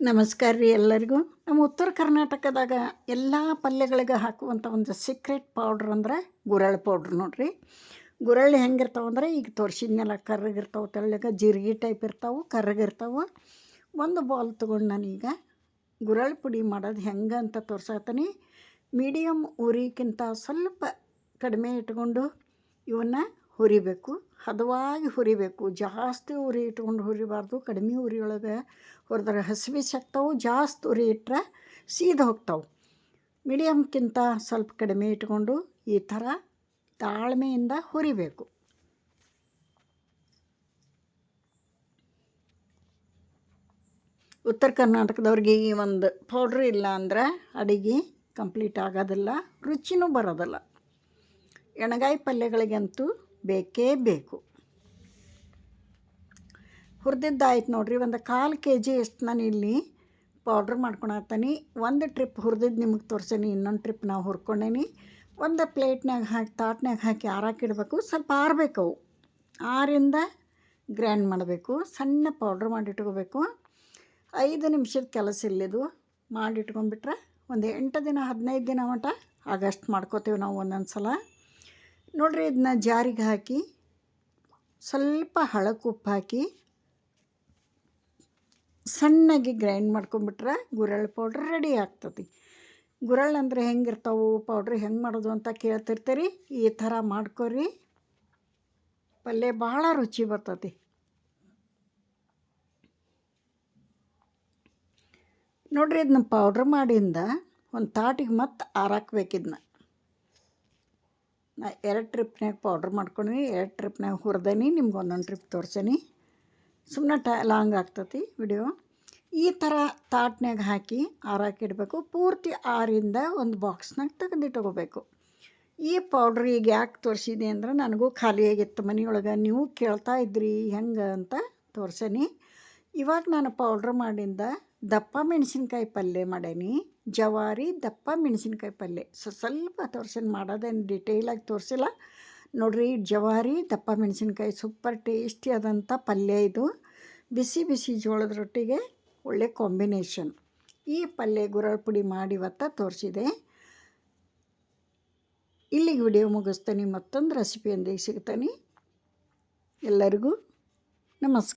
ನಮಸ್ಕಾರ ರೀ ಎಲ್ಲರಿಗೂ. ನಮ್ಮ ಉತ್ತರ ಕರ್ನಾಟಕದಾಗ ಎಲ್ಲ ಪಲ್ಯಗಳಿಗೆ ಹಾಕುವಂಥ ಒಂದು ಸೀಕ್ರೆಟ್ ಪೌಡ್ರ್ ಅಂದ್ರೆ ಗುರಳ್ ಪೌಡ್ರ್ ನೋಡ್ರಿ. ಹೆಂಗಿರ್ತಾವೆ ಅಂದ್ರೆ ಈಗ ತೋರಿಸಿದ್ನೆಲ್ಲ, ಕರ್ರಗಿರ್ತಾವೆ, ತೆಳ್ಳಗೆ ಜೀರಿಗೆ ಟೈಪ್ ಇರ್ತಾವೆ, ಕರ್ರಗಿರ್ತಾವೆ. ಒಂದು ಬಾಲ್ ತೊಗೊಂಡು ನಾನೀಗ ಗುರಳ್ ಪುಡಿ ಮಾಡೋದು ಹೆಂಗೆ ಅಂತ ತೋರ್ಸತ್ತೀನಿ ಮೀಡಿಯಮ್ ಉರಿಕ್ಕಿಂತ ಸ್ವಲ್ಪ ಕಡಿಮೆ ಇಟ್ಕೊಂಡು ಇವನ್ನ ಹುರಿಬೇಕು, ಹದವಾಗಿ ಹುರಿಬೇಕು. ಜಾಸ್ತಿ ಉರಿ ಇಟ್ಕೊಂಡು ಹುರಿಬಾರ್ದು, ಕಡಿಮೆ ಉರಿಯೊಳಗೆ ಹುರಿದ್ರೆ ಹಸಿವೆ ಸಿಗ್ತಾವೆ ಜಾಸ್ತಿ ಉರಿ ಇಟ್ಟರೆ ಸೀದ ಹೋಗ್ತಾವೆ. ಮೀಡಿಯಮ್ಕ್ಕಿಂತ ಸ್ವಲ್ಪ ಕಡಿಮೆ ಇಟ್ಕೊಂಡು ಈ ಥರ ತಾಳ್ಮೆಯಿಂದ ಹುರಿಬೇಕು. ಉತ್ತರ ಕರ್ನಾಟಕದವ್ರಿಗೆ ಈ ಒಂದು ಪೌಡ್ರ್ ಇಲ್ಲ ಅಂದ್ರೆ ಅಡಿಗೆ ಕಂಪ್ಲೀಟ್ ಆಗೋದಿಲ್ಲ, ರುಚಿನೂ ಬರೋದಿಲ್ಲ. ಎಣಗಾಯಿ ಪಲ್ಯಗಳಿಗಂತೂ ಬೇಕೇ ಬೇಕು. ಹುರಿದಿದ್ದಾಯ್ತು ನೋಡ್ರಿ, ಒಂದು ಕಾಲು ಕೆ ಜಿ ಎಷ್ಟು ನಾನು ಇಲ್ಲಿ ಪೌಡ್ರ್ ಮಾಡ್ಕೊಳತ್ತೀನಿ ಒಂದು ಟ್ರಿಪ್ ಹುರಿದಿದ್ದು ನಿಮಗೆ ತೋರಿಸೀನಿ, ಇನ್ನೊಂದು ಟ್ರಿಪ್ ನಾವು ಹುರ್ಕೊಂಡೇನಿ. ಒಂದು ಪ್ಲೇಟ್ನಾಗ ಹಾಕಿ ತಾಟ್ನಾಗ ಹಾಕಿ ಆರಾಕಿಡಬೇಕು ಸ್ವಲ್ಪ ಆರಬೇಕು ಅವು. ಆರಿಂದ ಗ್ರ್ಯಾಂಡ್ ಮಾಡಬೇಕು. ಸಣ್ಣ ಪೌಡ್ರ್ ಮಾಡಿಟ್ಕೋಬೇಕು. ಐದು ನಿಮಿಷದ ಕೆಲಸ ಇಲ್ಲಿದು ಮಾಡಿಟ್ಕೊಂಡ್ಬಿಟ್ರೆ ಒಂದು ಎಂಟು ದಿನ, ಹದಿನೈದು ದಿನ ಮಟ ಆಗಸ್ಟ್ ಮಾಡ್ಕೋತೀವಿ ನಾವು ಒಂದೊಂದು ಸಲ ನೋಡಿರಿ ಇದನ್ನ ಜಾರಿಗೆ ಹಾಕಿ ಸ್ವಲ್ಪ ಹಳಕ್ಕೆ ಉಪ್ಪು ಹಾಕಿ ಸಣ್ಣಗೆ ಗ್ರೈಂಡ್ ಮಾಡ್ಕೊಂಬಿಟ್ರೆ ಗುರಳ್ ಪೌಡ್ರ್ ರೆಡಿ ಆಗ್ತದೆ. ಗುರಳ್ ಅಂದರೆ ಹೆಂಗಿರ್ತಾವೆ ಪೌಡ್ರ್ ಹೆಂಗೆ ಮಾಡೋದು ಅಂತ ಕೇಳ್ತಿರ್ತೀರಿ. ಈ ಥರ ಮಾಡ್ಕೊರಿ. ಪಲ್ಯ ಭಾಳ ರುಚಿ ಬರ್ತದೆ. ನೋಡ್ರಿ ಇದನ್ನ ಪೌಡ್ರ್ ಮಾಡಿಂದ ಒಂದು ತಾಟಿಗೆ ಮತ್ತೆ ಆರಾಕ್ಬೇಕಿದ್ನ ನಾ ಎರಡು ಟ್ರಿಪ್ನಾಗ ಪೌಡ್ರ್ ಮಾಡ್ಕೊಂಡ್ವಿ, ಎರಡು ಟ್ರಿಪ್ನಾಗ ಹುರಿದೇನಿ, ನಿಮ್ಗೆ ಒಂದೊಂದು ಟ್ರಿಪ್ ತೋರ್ಸೇನಿ. ಸುಮ್ಮನೆ ಟ ಲಾಂಗ್ ಆಗ್ತತಿ ವಿಡಿಯೋ ಈ ಥರ ತಾಟ್ನಾಗ ಹಾಕಿ ಆರಾಕಿಡಬೇಕು ಪೂರ್ತಿ ಆರಿಂದ ಒಂದು ಬಾಕ್ಸ್ನಾಗ ತೆಗೆದಿಟ್ಕೋಬೇಕು ಈ ಪೌಡ್ರ್ ಈಗ ಯಾಕೆ ತೋರಿಸಿದೆ ಅಂದ್ರೆ ನನಗೂ ಖಾಲಿಯಾಗಿತ್ತು ಮನೆಯೊಳಗೆ ನೀವು ಕೇಳ್ತಾ ಇದ್ರಿ, ಹೆಂಗೆ ಅಂತ ತೋರ್ಸೇನಿ. ಇವಾಗ ನಾನು ಪೌಡ್ರ್ ಮಾಡಿಂದ ದಪ್ಪ ಮೆಣಸಿನ್ಕಾಯಿ ಪಲ್ಯ ಮಾಡೇನಿ. ಜವಾರಿ, ದಪ್ಪ ಮೆಣಸಿನ್ಕಾಯಿ ಪಲ್ಯ ಸೊ, ಸ್ವಲ್ಪ ತೋರ್ಸಿನ, ಮಾಡೋದೇನು ಡಿಟೇಲಾಗಿ ತೋರಿಸಿಲ್ಲ. ನೋಡ್ರಿ, ಜವಾರಿ, ದಪ್ಪ ಮೆಣಸಿನ್ಕಾಯಿ ಸೂಪರ್ ಟೇಸ್ಟಿ ಆದಂಥ ಪಲ್ಯ ಇದು. ಬಿಸಿ ಬಿಸಿ ಜೋಳದ ರೊಟ್ಟಿಗೆ ಒಳ್ಳೆ ಕಾಂಬಿನೇಷನ್. ಈ ಪಲ್ಯ ಗುರಳ್ ಪುಡಿ ಮಾಡಿ ಇವತ್ತ ತೋರಿಸಿದೆ. ಇಲ್ಲಿಗೆ ವಿಡಿಯೋ ಮುಗಿಸ್ತೀನಿ. ಮತ್ತೊಂದು ರೆಸಿಪಿಯೊಂದಿಗೆ ಸಿಗ್ತೇನೆ. ಎಲ್ಲರಿಗೂ ನಮಸ್ಕಾರ.